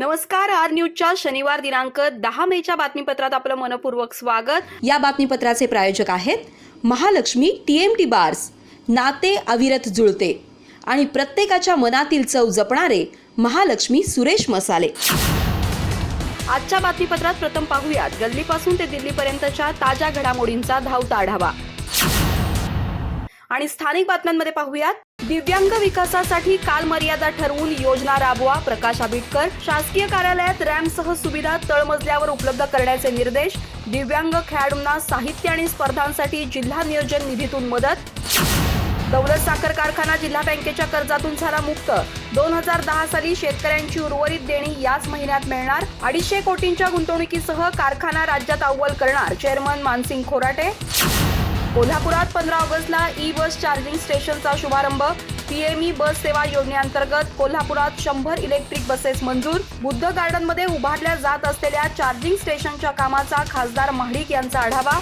नमस्कार आर न्यूजच्या शनिवार दिनांक दहा मेच्या बातमीपत्रात आपलं मनपूर्वक स्वागत. या बातमीपत्राचे प्रायोजक आहेत Mahalakshmi T M T bars नाते अविरत जुळते आणि प्रत्येकाच्या मनातील चव जपणारे महालक्ष्मी सुरेश मसाले. आजच्या बातमीपत्रात प्रथम पाहूयात गल्लीपासून ते दिल्लीपर्यंतच्या ताज्या घडामोडींचा धावता आढावा. आणि स्थानिक बातम्यांमध्ये पाहूयात दिव्यांग विकासासाठी कालमर्यादा ठरवून योजना राबवा प्रकाश आबिटकर. शासकीय कार्यालयात रॅम्पसह सुविधा तळमजल्यावर उपलब्ध करण्याचे निर्देश. दिव्यांग खेळाडूंना साहित्य आणि स्पर्धांसाठी जिल्हा नियोजन निधीतून मदत. दौलत साखर कारखाना जिल्हा बँकेच्या कर्जातून झाला मुक्त. दोन हजार दहा साली शेतकऱ्यांची उर्वरित देणी याच महिन्यात मिळणार. अडीचशे कोटींच्या गुंतवणुकीसह कारखाना राज्यात अव्वल करणार. चेअरमन मानसिंग खोराटे. कोल्हापुरात पंधरा ऑगस्टला ई बस चार्जिंग स्टेशनचा शुभारंभ. पीएमई बस सेवा योजनेअंतर्गत कोल्हापुरात शंभर इलेक्ट्रिक बसेस मंजूर. बुद्ध गार्डनमध्ये उभारल्या जात असलेल्या चार्जिंग स्टेशनच्या कामाचा खासदार महाडिक यांचा आढावा.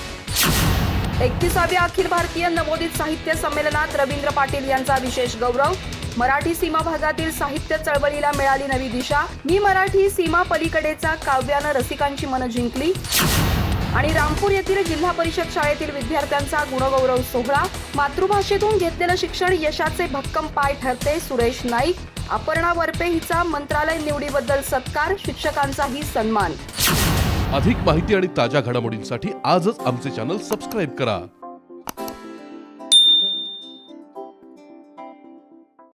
एकतीसाव्या अखिल भारतीय नवोदित साहित्य संमेलनात रवींद्र पाटील यांचा विशेष गौरव. मराठी सीमा भागातील साहित्य चळवळीला मिळाली नवी दिशा. मी मराठी सीमा पलीकडेचा काव्यानं रसिकांची मनं जिंकली. आणि रामपूर येथील जिल्हा परिषद शाळेतील विद्यार्थ्यांचा गुणगौरव सोहळा. मातृभाषेतून घेतलेलं शिक्षण यशाचे भक्कम पाय ठरते सुरेश नाईक. अपर्णा वरपे हिचा मंत्रालय निवडीबद्दल सत्कार शिक्षकांचाही सन्मान. अधिक माहिती आणि ताज्या घडामोडींसाठी आजच आमचे चॅनल सबस्क्राईब करा.